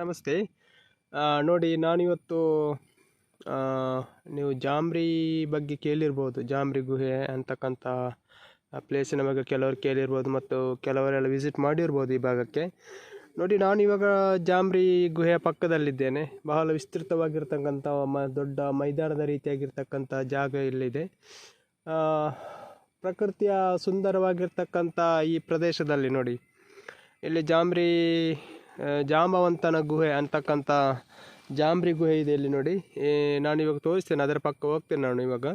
ನಮಸ್ತೆ. ನೋಡಿ, ನಾನಿವತ್ತು ನೀವು ಜಾಂಬ್ರಿ ಬಗ್ಗೆ ಕೇಳಿರ್ಬೋದು, ಜಾಂಬ್ರಿ ಗುಹೆ ಅಂತಕ್ಕಂಥ ಪ್ಲೇಸಿನ ಬಗ್ಗೆ ಕೆಲವರು ಕೇಳಿರ್ಬೋದು ಮತ್ತು ಕೆಲವರೆಲ್ಲ ವಿಸಿಟ್ ಮಾಡಿರ್ಬೋದು ಈ ಭಾಗಕ್ಕೆ. ನೋಡಿ ನಾನು ಇವಾಗ ಜಾಂಬ್ರಿ ಗುಹೆಯ ಪಕ್ಕದಲ್ಲಿದ್ದೇನೆ. ಬಹಳ ವಿಸ್ತೃತವಾಗಿರ್ತಕ್ಕಂಥ ಮ, ದೊಡ್ಡ ಮೈದಾನದ ರೀತಿಯಾಗಿರ್ತಕ್ಕಂಥ ಜಾಗ ಇಲ್ಲಿದೆ. ಪ್ರಕೃತಿಯ ಸುಂದರವಾಗಿರ್ತಕ್ಕಂಥ ಈ ಪ್ರದೇಶದಲ್ಲಿ ನೋಡಿ, ಇಲ್ಲಿ ಜಾಂಬ್ರಿ ಜಾಂಬವಂತನ ಗುಹೆ ಅಂತಕ್ಕಂಥ ಜಾಂಬ್ರಿ ಗುಹೆ ಇದೆ ಇಲ್ಲಿ ನೋಡಿ. ನಾನು ಇವಾಗ ತೋರಿಸ್ತೇನೆ, ಅದರ ಪಕ್ಕ ಹೋಗ್ತೇನೆ ನಾನು ಇವಾಗ.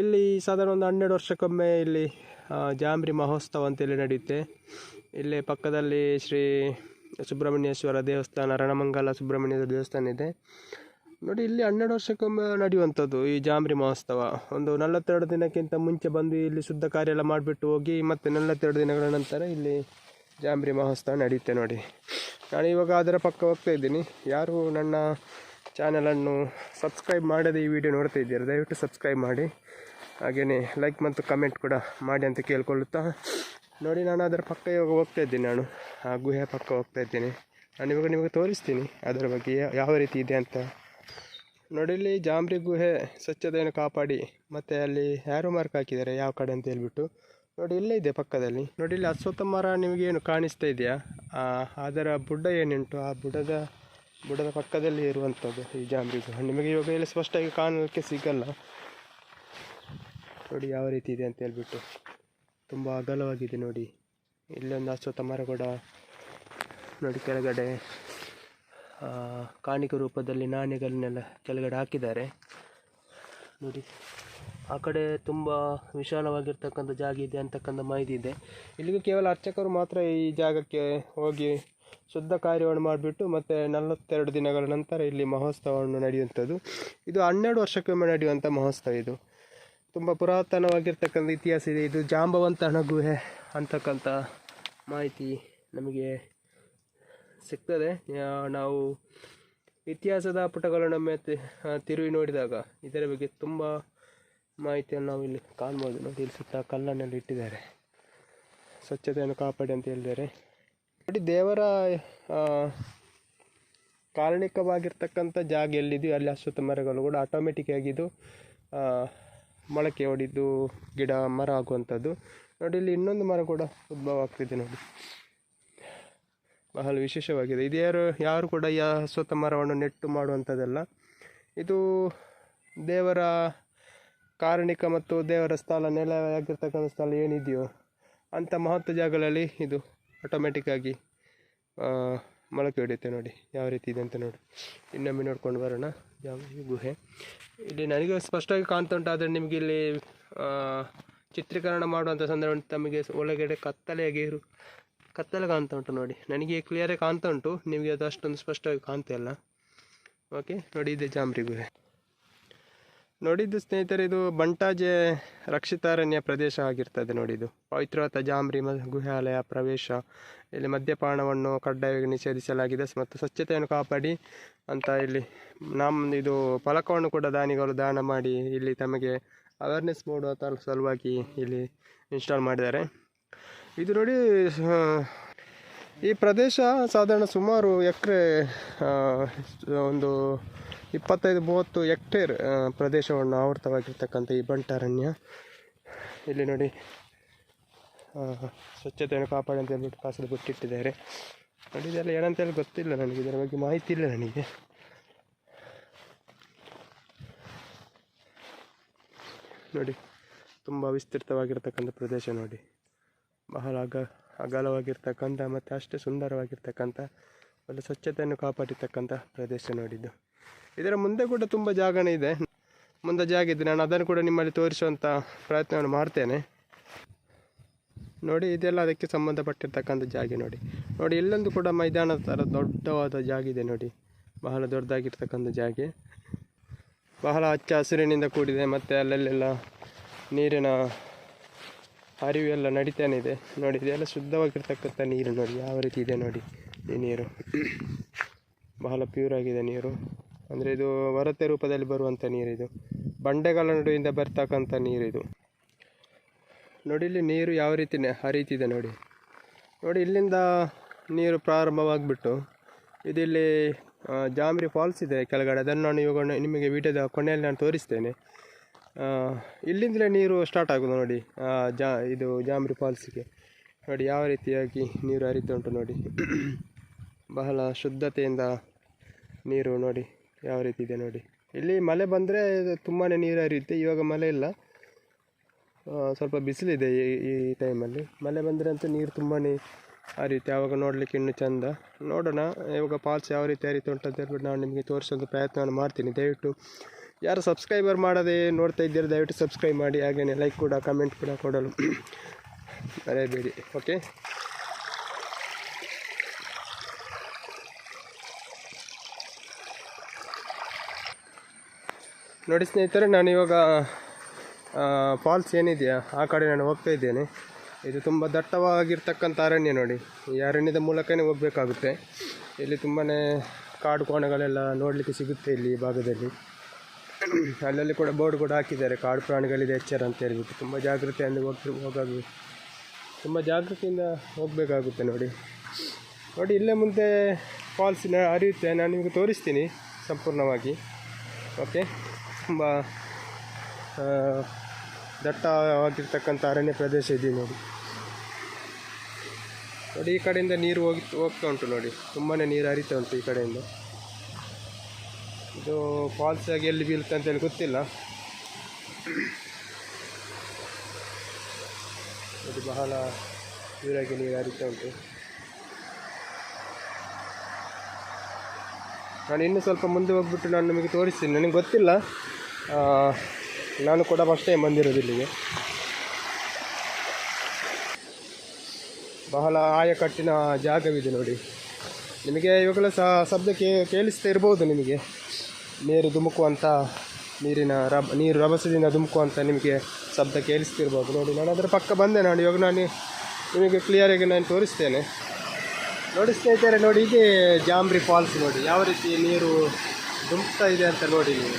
ಇಲ್ಲಿ ಸಾಧಾರಣ ಒಂದು ಹನ್ನೆರಡು ವರ್ಷಕ್ಕೊಮ್ಮೆ ಇಲ್ಲಿ ಜಾಂಬ್ರಿ ಮಹೋತ್ಸವ ಅಂತೇಳಿ ನಡೆಯುತ್ತೆ. ಇಲ್ಲಿ ಪಕ್ಕದಲ್ಲಿ ಶ್ರೀ ಸುಬ್ರಹ್ಮಣ್ಯೇಶ್ವರ ದೇವಸ್ಥಾನ, ರಣಮಂಗಲ ಸುಬ್ರಹ್ಮಣ್ಯ ದೇವಸ್ಥಾನ ಇದೆ. ನೋಡಿ, ಇಲ್ಲಿ ಹನ್ನೆರಡು ವರ್ಷಕ್ಕೊಮ್ಮೆ ನಡೆಯುವಂಥದ್ದು ಈ ಜಾಂಬ್ರಿ ಮಹೋತ್ಸವ. ಒಂದು ನಲವತ್ತೆರಡು ದಿನಕ್ಕಿಂತ ಮುಂಚೆ ಬಂದು ಇಲ್ಲಿ ಶುದ್ಧ ಕಾರ್ಯ ಎಲ್ಲ ಮಾಡಿಬಿಟ್ಟು ಹೋಗಿ ಮತ್ತೆ ನಲವತ್ತೆರಡು ದಿನಗಳ ನಂತರ ಇಲ್ಲಿ ಜಾಂಬ್ರಿ ಮಹೋತ್ಸವ ನಡೆಯುತ್ತೆ ನೋಡಿ. ನಾನು ಇವಾಗ ಅದರ ಪಕ್ಕ ಹೋಗ್ತಾ ಇದ್ದೀನಿ. ಯಾರು ನನ್ನ ಚಾನಲನ್ನು ಸಬ್ಸ್ಕ್ರೈಬ್ ಮಾಡದೆ ಈ ವಿಡಿಯೋ ನೋಡ್ತಾ ಇದ್ದೀರಾ, ದಯವಿಟ್ಟು ಸಬ್ಸ್ಕ್ರೈಬ್ ಮಾಡಿ. ಹಾಗೆಯೇ ಲೈಕ್ ಮತ್ತು ಕಮೆಂಟ್ ಕೂಡ ಮಾಡಿ ಅಂತ ಕೇಳ್ಕೊಳ್ಳುತ್ತಾ. ನೋಡಿ, ನಾನು ಅದರ ಪಕ್ಕ ಇವಾಗ ಹೋಗ್ತಾ ಇದ್ದೀನಿ ನಾನು. ಆ ಗುಹೆ ಪಕ್ಕ ಹೋಗ್ತಾ ಇದ್ದೀನಿ. ನಾನು ಇವಾಗ ನಿಮಗೆ ತೋರಿಸ್ತೀನಿ ಅದರ ಬಗ್ಗೆ ಯಾವ ರೀತಿ ಇದೆ ಅಂತ. ನೋಡಿ, ಇಲ್ಲಿ ಜಾಂಬ್ರಿ ಗುಹೆ ಸ್ವಚ್ಛತೆಯನ್ನು ಕಾಪಾಡಿ, ಮತ್ತು ಅಲ್ಲಿ ಹ್ಯಾರೋ ಮಾರ್ಕ್ ಹಾಕಿದ್ದಾರೆ ಯಾವ ಕಡೆ ಅಂತ ಹೇಳ್ಬಿಟ್ಟು. ನೋಡಿ, ಇಲ್ಲೇ ಇದೆ ಪಕ್ಕದಲ್ಲಿ. ನೋಡಿ, ಇಲ್ಲಿ ಅಶ್ವತ್ಥ ಮರ ನಿಮಗೇನು ಕಾಣಿಸ್ತಾ ಇದೆಯಾ? ಅದರ ಬುಡ ಏನುಂಟು? ಆ ಬುಡದ ಬುಡದ ಪಕ್ಕದಲ್ಲಿ ಇರುವಂಥದ್ದು ಈ ಜಾಂಬಿ ನಿಮಗೆ ಇವಾಗ ಇಲ್ಲಿ ಸ್ಪಷ್ಟವಾಗಿ ಕಾಣಲಿಕ್ಕೆ ಸಿಗಲ್ಲ. ನೋಡಿ, ಯಾವ ರೀತಿ ಇದೆ ಅಂತ ಹೇಳ್ಬಿಟ್ಟು. ತುಂಬ ಅಗಲವಾಗಿದೆ ನೋಡಿ. ಇಲ್ಲೊಂದು ಅಶ್ವತ್ಥ ಮರ ಕೂಡ ನೋಡಿ, ಕೆಳಗಡೆ ಕಾಣಿಕೆ ರೂಪದಲ್ಲಿ ನಾಣ್ಯಗಳನ್ನೆಲ್ಲ ಕೆಳಗಡೆ ಹಾಕಿದ್ದಾರೆ. ನೋಡಿ. ಆ ಕಡೆ ತುಂಬ ವಿಶಾಲವಾಗಿರ್ತಕ್ಕಂಥ ಜಾಗ ಇದೆ ಅಂತಕ್ಕಂಥ ಮಾಹಿತಿ ಇದೆ. ಇಲ್ಲಿಗೂ ಕೇವಲ ಅರ್ಚಕರು ಮಾತ್ರ ಈ ಜಾಗಕ್ಕೆ ಹೋಗಿ ಶುದ್ಧ ಕಾರ್ಯವನ್ನು ಮಾಡಿಬಿಟ್ಟು ಮತ್ತು ನಲವತ್ತೆರಡು ದಿನಗಳ ನಂತರ ಇಲ್ಲಿ ಮಹೋತ್ಸವವನ್ನು ನಡೆಯುವಂಥದ್ದು. ಇದು ಹನ್ನೆರಡು ವರ್ಷಕ್ಕೊಮ್ಮೆ ನಡೆಯುವಂಥ ಮಹೋತ್ಸವ ಇದು. ತುಂಬ ಪುರಾತನವಾಗಿರ್ತಕ್ಕಂಥ ಇತಿಹಾಸ ಇದೆ. ಇದು ಜಾಂಬವಂತನ ಗುಹೆ ಅಂತಕ್ಕಂಥ ಮಾಹಿತಿ ನಮಗೆ ಸಿಗ್ತದೆ. ನಾವು ಇತಿಹಾಸದ ಪುಟಗಳನ್ನು ತಿರುವಿ ನೋಡಿದಾಗ ಇದರ ಬಗ್ಗೆ ತುಂಬ ಮಾಹಿತಿಯನ್ನು ನಾವು ಇಲ್ಲಿ ಕಾಣ್ಬೋದು. ನೋಡಿ ಇಲ್ಲಿ ಸುತ್ತ ಕಲ್ಲನ್ನೆಲ್ಲ ಇಟ್ಟಿದ್ದಾರೆ. ಸ್ವಚ್ಛತೆಯನ್ನು ಕಾಪಾಡಿ ಅಂತ ಹೇಳಿದ್ದಾರೆ. ನೋಡಿ ದೇವರ ಕಾರಣಿಕವಾಗಿರ್ತಕ್ಕಂಥ ಜಾಗ ಎಲ್ಲಿದೆಯೋ ಅಲ್ಲಿ ಅಶ್ವತ್ಥ ಮರಗಳು ಕೂಡ ಆಟೋಮೆಟಿಕ್ ಆಗಿದ್ದು ಆ, ಮೊಳಕೆ ಹೊಡಿದು ಗಿಡ ಮರ ಆಗುವಂಥದ್ದು. ನೋಡಿ ಇಲ್ಲಿ ಇನ್ನೊಂದು ಮರ ಕೂಡ ಉದ್ಭವ ಆಗ್ತಿದೆ ನೋಡಿ. ಬಹಳ ವಿಶೇಷವಾಗಿದೆ. ಇದು ಯಾರು ಯಾರು ಕೂಡ ಈ ಅಶ್ವತ್ಥ ಮರವನ್ನು ನೆಟ್ಟು ಮಾಡುವಂಥದ್ದಲ್ಲ. ಇದು ದೇವರ ಕಾರಣಿಕ ಮತ್ತು ದೇವರ ಸ್ಥಳ ನೆಲೆಯಾಗಿರ್ತಕ್ಕಂಥ ಸ್ಥಳ ಏನಿದೆಯೋ ಅಂಥ ಮಹತ್ವ ಜಾಗಗಳಲ್ಲಿ ಇದು ಆಟೋಮೆಟಿಕ್ಕಾಗಿ ಮೊಳಕೆ ಹೊಡೆಯುತ್ತೆ ನೋಡಿ. ಯಾವ ರೀತಿ ಇದೆ ಅಂತ ನೋಡಿ. ಇನ್ನೊಮ್ಮೆ ನೋಡ್ಕೊಂಡು ಬರೋಣ. ಯಾವ ಗುಹೆ? ಇಲ್ಲಿ ನನಗೆ ಸ್ಪಷ್ಟವಾಗಿ ಕಾಣ್ತಾ ಉಂಟು, ಆದರೆ ನಿಮಗೆ ಇಲ್ಲಿ ಚಿತ್ರೀಕರಣ ಮಾಡುವಂಥ ಸಂದರ್ಭ ತಮಗೆ ಒಳಗಡೆ ಕತ್ತಲೆಯಾಗಿ ಇರು ಕತ್ತಲೆ ಕಾಣ್ತಾ ಉಂಟು ನೋಡಿ. ನನಗೆ ಕ್ಲಿಯರಾಗಿ ಕಾಣ್ತಾ ಉಂಟು. ನಿಮಗೆ ಅದು ಅಷ್ಟೊಂದು ಸ್ಪಷ್ಟವಾಗಿ ಕಾಣ್ತಾ ಇಲ್ಲ. ಓಕೆ ನೋಡಿ, ಇದೆ ಜಾಂಬ್ರಿ ಗುಹೆ. ನೋಡಿದ್ದು ಸ್ನೇಹಿತರೆ, ಇದು ಬಂಟಾಜೆ ರಕ್ಷಿತಾರಣ್ಯ ಪ್ರದೇಶ ಆಗಿರ್ತದೆ ನೋಡಿ ಇದು ಪವಿತ್ರವಾದ ಜಾಂಬ್ರಿ ಮ ಗುಹಾಲಯ ಪ್ರವೇಶ. ಇಲ್ಲಿ ಮದ್ಯಪಾನವನ್ನು ಕಡ್ಡಾಯವಾಗಿ ನಿಷೇಧಿಸಲಾಗಿದೆ ಮತ್ತು ಸ್ವಚ್ಛತೆಯನ್ನು ಕಾಪಾಡಿ ಅಂತ ಇಲ್ಲಿ ನಮ್ಮ ಇದು ಫಲಕವನ್ನು ಕೂಡ ದಾನಿಗಳು ದಾನ ಮಾಡಿ ಇಲ್ಲಿ ತಮಗೆ ಅವೇರ್ನೆಸ್ ಮೂಡುವ ತರ- ಸಲುವಾಗಿ ಇಲ್ಲಿ ಇನ್ಸ್ಟಾಲ್ ಮಾಡಿದ್ದಾರೆ. ಇದು ನೋಡಿ, ಈ ಪ್ರದೇಶ ಸಾಧಾರಣ ಸುಮಾರು ಎಕರೆ ಒಂದು ಇಪ್ಪತ್ತೈದು ಮೂವತ್ತು ಹೆಕ್ಟೇರ್ ಪ್ರದೇಶವನ್ನು ಆವೃತವಾಗಿರ್ತಕ್ಕಂಥ ಈ ಬಂಟಾರಣ್ಯ. ಇಲ್ಲಿ ನೋಡಿ ಸ್ವಚ್ಛತೆಯನ್ನು ಕಾಪಾಡಿ ಅಂತ ಹೇಳ್ಬಿಟ್ಟು ಕಾಸಲು ಬಿಟ್ಟಿಟ್ಟಿದ್ದಾರೆ. ನೋಡಿ, ಇದೆಲ್ಲ ಏನಂತೇಳಿ ಗೊತ್ತಿಲ್ಲ ನನಗೆ, ಇದರ ಬಗ್ಗೆ ಮಾಹಿತಿ ಇಲ್ಲ ನನಗೆ. ನೋಡಿ, ತುಂಬ ವಿಸ್ತೃತವಾಗಿರ್ತಕ್ಕಂಥ ಪ್ರದೇಶ ನೋಡಿ. ಬಹಳ ಅಗ, ಅಗಲವಾಗಿರ್ತಕ್ಕಂಥ ಮತ್ತು ಅಷ್ಟೇ ಸುಂದರವಾಗಿರ್ತಕ್ಕಂಥ, ಒಳ್ಳೆ ಸ್ವಚ್ಛತೆಯನ್ನು ಕಾಪಾಡಿರ್ತಕ್ಕಂಥ ಪ್ರದೇಶ ನೋಡಿದ್ದು. ಇದರ ಮುಂದೆ ಕೂಡ ತುಂಬ ಜಾಗನೇ ಇದೆ. ಮುಂದೆ ಜಾಗ ಇದೆ ನಾನು ಅದನ್ನು ಕೂಡ ನಿಮ್ಮಲ್ಲಿ ತೋರಿಸುವಂಥ ಪ್ರಯತ್ನವನ್ನು ಮಾಡ್ತೇನೆ. ನೋಡಿ, ಇದೆಲ್ಲ ಅದಕ್ಕೆ ಸಂಬಂಧಪಟ್ಟಿರ್ತಕ್ಕಂಥ ಜಾಗ ನೋಡಿ. ನೋಡಿ, ಇಲ್ಲೊಂದು ಕೂಡ ಮೈದಾನದ ಥರ ದೊಡ್ಡವಾದ ಜಾಗ ಇದೆ ನೋಡಿ. ಬಹಳ ದೊಡ್ಡದಾಗಿರ್ತಕ್ಕಂಥ ಜಾಗ. ಬಹಳ ಹಚ್ಚ ಹಸಿರಿನಿಂದ ಕೂಡಿದೆ, ಮತ್ತು ಅಲ್ಲಲ್ಲೆಲ್ಲ ನೀರಿನ ಹರಿವು ಎಲ್ಲ ನಡೀತಾನೆ ಇದೆ. ನೋಡಿ, ಇದೆಲ್ಲ ಶುದ್ಧವಾಗಿರ್ತಕ್ಕಂಥ ನೀರು ನೋಡಿ. ಯಾವ ರೀತಿ ಇದೆ ನೋಡಿ ಈ ನೀರು. ಬಹಳ ಪ್ಯೂರ್ ಆಗಿದೆ ನೀರು. ಅಂದರೆ ಇದು ವರತೆ ರೂಪದಲ್ಲಿ ಬರುವಂಥ ನೀರಿದು. ಬಂಡೆಗಳ ನಡುವಿಂದ ಬರ್ತಕ್ಕಂಥ ನೀರಿದು. ನೋಡಿ ಇಲ್ಲಿ ನೀರು ಯಾವ ರೀತಿ ಹರಿತಿದೆ ನೋಡಿ. ನೋಡಿ ಇಲ್ಲಿಂದ ನೀರು ಪ್ರಾರಂಭವಾಗಿಬಿಟ್ಟು ಇದಿಲ್ಲಿ ಜಾಮ್ರಿ ಫಾಲ್ಸ್ ಇದೆ ಕೆಳಗಡೆ. ಅದನ್ನು ನಾನು ಇವಾಗ ನಿಮಗೆ ವೀಡಿಯೋದ ಕೊನೆಯಲ್ಲಿ ನಾನು ತೋರಿಸ್ತೇನೆ. ಇಲ್ಲಿಂದಲೇ ನೀರು ಸ್ಟಾರ್ಟ್ ಆಗೋದು ನೋಡಿ ಜಾ, ಇದು ಜಾಮ್ರಿ ಫಾಲ್ಸಿಗೆ. ನೋಡಿ ಯಾವ ರೀತಿಯಾಗಿ ನೀರು ಹರಿತು ಉಂಟು ನೋಡಿ. ಬಹಳ ಶುದ್ಧತೆಯಿಂದ ನೀರು ನೋಡಿ. ಯಾವ ರೀತಿ ಇದೆ ನೋಡಿ. ಇಲ್ಲಿ ಮಳೆ ಬಂದರೆ ತುಂಬಾ ನೀರು ಹರಿಯುತ್ತೆ, ಇವಾಗ ಮಳೆ ಇಲ್ಲ. ಸ್ವಲ್ಪ ಬಿಸಿಲಿದೆ ಈ ಈ ಟೈಮಲ್ಲಿ ಮಳೆ ಬಂದರೆ ಅಂತೂ ನೀರು ತುಂಬಾ ಹರಿಯುತ್ತೆ ಆವಾಗ ನೋಡಲಿಕ್ಕೆ ಇನ್ನೂ ಚೆಂದ. ನೋಡೋಣ, ಇವಾಗ ಫಾಲ್ಸ್ ಯಾವ ರೀತಿ ಹರಿತು ಅಂತ ಹೇಳ್ಬಿಟ್ಟು ನಾನು ನಿಮಗೆ ತೋರಿಸೋದು ಪ್ರಯತ್ನವನ್ನು ಮಾಡ್ತೀನಿ. ದಯವಿಟ್ಟು ಯಾರು ಸಬ್ಸ್ಕ್ರೈಬರ್ ಮಾಡದೆ ನೋಡ್ತಾ ಇದ್ದೀರ, ದಯವಿಟ್ಟು ಸಬ್ಸ್ಕ್ರೈಬ್ ಮಾಡಿ. ಹಾಗೆಯೇ ಲೈಕ್ ಕೂಡ ಕಮೆಂಟ್ ಕೂಡ ಕೊಡಲು ಮರೆಯಬೇಡಿ ಓಕೆ ನೋಡಿ ಸ್ನೇಹಿತರೆ ನಾನು ಇವಾಗ ಫಾಲ್ಸ್ ಏನಿದೆಯಾ, ಆ ಕಡೆ ನಾನು ಹೋಗ್ತಾ ಇದ್ದೇನೆ. ಇದು ತುಂಬ ದಟ್ಟವಾಗಿರ್ತಕ್ಕಂಥ ಅರಣ್ಯ ನೋಡಿ. ಈ ಅರಣ್ಯದ ಮೂಲಕನೇ ಹೋಗಬೇಕಾಗುತ್ತೆ. ಇಲ್ಲಿ ತುಂಬಾ ಕಾಡು ಕೋಣಗಳೆಲ್ಲ ನೋಡಲಿಕ್ಕೆ ಸಿಗುತ್ತೆ ಇಲ್ಲಿ ಈ ಭಾಗದಲ್ಲಿ. ಅಲ್ಲಲ್ಲಿ ಕೂಡ ಬೋರ್ಡ್ ಕೂಡ ಹಾಕಿದ್ದಾರೆ, ಕಾಡು ಪ್ರಾಣಿಗಳಿದೆ, ಎಚ್ಚರ ಅಂತ ಹೇಳ್ಬಿಟ್ಟು. ತುಂಬ ಜಾಗೃತೆಯಿಂದ ಹೋಗಿ ಹೋಗೋದು ತುಂಬ ಜಾಗೃತಿಯಿಂದ ಹೋಗಬೇಕಾಗುತ್ತೆ ನೋಡಿ. ನೋಡಿ, ಇಲ್ಲೇ ಮುಂದೆ ಫಾಲ್ಸಿನ ಅರಿಯುತ್ತೆ ನಾನು ನಿಮಗೆ ತೋರಿಸ್ತೀನಿ ಸಂಪೂರ್ಣವಾಗಿ. ಓಕೆ ತುಂಬ ದಟ್ಟವಾಗಿರ್ತಕ್ಕಂಥ ಅರಣ್ಯ ಪ್ರದೇಶ ಇದೆ ನೋಡಿ. ನೋಡಿ, ಈ ಕಡೆಯಿಂದ ನೀರು ಹೋಗಿ, ಹೋಗ್ತಾ ಉಂಟು ನೋಡಿ. ತುಂಬಾ ನೀರು ಹರಿತಾ ಉಂಟು ಈ ಕಡೆಯಿಂದ. ಇದು ಫಾಲ್ಸ್ ಆಗಿ ಎಲ್ಲಿ ಬೀಳುತ್ತೆ ಅಂತೇಳಿ ಗೊತ್ತಿಲ್ಲ. ಇದು ಬಹಳ ಜೋರಾಗಿ ನೀರು ಹರಿತಾ ಉಂಟು. ನಾನು ಇನ್ನೂ ಸ್ವಲ್ಪ ಮುಂದೆ ಹೋಗ್ಬಿಟ್ಟು ನಾನು ನಿಮಗೆ ತೋರಿಸ್ತೀನಿ. ನನಗೆ ಗೊತ್ತಿಲ್ಲ? ನಾನು ಕೂಡ ಫಸ್ಟ್ ಟೈಮ್ ಬಂದಿರೋದು ಇಲ್ಲಿಗೆ. ಬಹಳ ಆಯಕಟ್ಟಿನ ಜಾಗವಿದೆ ನೋಡಿ. ನಿಮಗೆ ಇವಾಗಲೂ ಸಹ ಶಬ್ದ ಕೇ, ಕೇಳಿಸ್ತಾ ಇರ್ಬೋದು ನಿಮಗೆ. ನೀರು ಧುಮುಕುವಂಥ ನೀರಿನ ರಬ, ನೀರು ರಭಸದಿಂದ ಧುಮುಕುವಂಥ ನಿಮಗೆ ಶಬ್ದ ಕೇಳಿಸ್ತಿರ್ಬೋದು. ನೋಡಿ ನಾನು ಅದರ ಪಕ್ಕ ಬಂದೆ ನಾನು. ಇವಾಗ ನಾನು ನಿಮಗೆ ಕ್ಲಿಯರಾಗಿ ನಾನು ತೋರಿಸ್ತೇನೆ. ನೋಡಿ ಇದ್ದಾರೆ ನೋಡಿ, ಇದೇ ಜಾಂಬ್ರಿ ಫಾಲ್ಸ್ ನೋಡಿ. ಯಾವ ರೀತಿ ನೀರು ದುಂಬ್ತಾ ಇದೆ ಅಂತ ನೋಡಿ ನೀವು.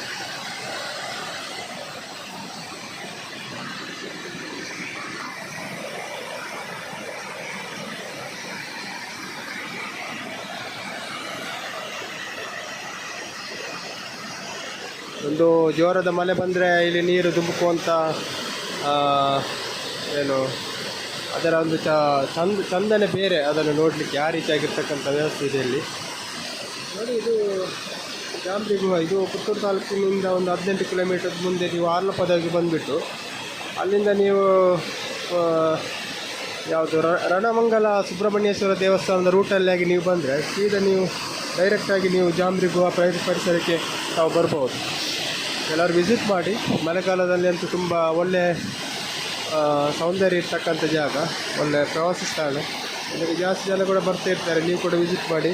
ಒಂದು ಜೋರದ ಮಳೆ ಬಂದರೆ ಇಲ್ಲಿ ನೀರು ದುಂಬುಕುವಂಥ ಏನು ಅದರ ಒಂದು ಚಂದ ಚಂದನೆ ಬೇರೆ ಅದನ್ನು ನೋಡಲಿಕ್ಕೆ ಆ ರೀತಿಯಾಗಿರ್ತಕ್ಕಂಥ ವ್ಯವಸ್ಥೆ ಇದೆ ಇಲ್ಲಿ. ನೋಡಿ ಇದು ಜಾಂಬ್ರಿ ಗುಹ. ಇದು ಪುತ್ತೂರು ತಾಲೂಕಿನಿಂದ ಒಂದು ಹದಿನೆಂಟು ಕಿಲೋಮೀಟರ್ ಮುಂದೆ ನೀವು ಆರ್ಲಪದಾಗಿ ಬಂದುಬಿಟ್ಟು ಅಲ್ಲಿಂದ ನೀವು ಯಾವುದು ರಣಮಂಗಲ ಸುಬ್ರಹ್ಮಣ್ಯೇಶ್ವರ ದೇವಸ್ಥಾನದ ರೂಟಲ್ಲಿ ಆಗಿ ನೀವು ಬಂದರೆ ಸೀದಾ ನೀವು ಡೈರೆಕ್ಟಾಗಿ ನೀವು ಜಾಂಬ್ರಿ ಗುಹಾ ಪರಿ- ಪರಿಸರಕ್ಕೆ ತಾವು ಬರ್ಬೋದು. ಎಲ್ಲರೂ ವಿಸಿಟ್ ಮಾಡಿ ಮಳೆಗಾಲದಲ್ಲಿ ಅಂತೂ ತುಂಬ ಒಳ್ಳೆ ಆ, ಸೌಂದರ್ಯ ಇರ್ತಕ್ಕಂಥ ಜಾಗ, ಒಳ್ಳೆ ಪ್ರವಾಸಿ ಸ್ಥಳ. ಇಲ್ಲಿಗೆ ಜಾಸ್ತಿ ಜನ ಕೂಡ ಬರ್ತಾ ಇರ್ತಾರೆ. ನೀವು ಕೂಡ ವಿಸಿಟ್ ಮಾಡಿ.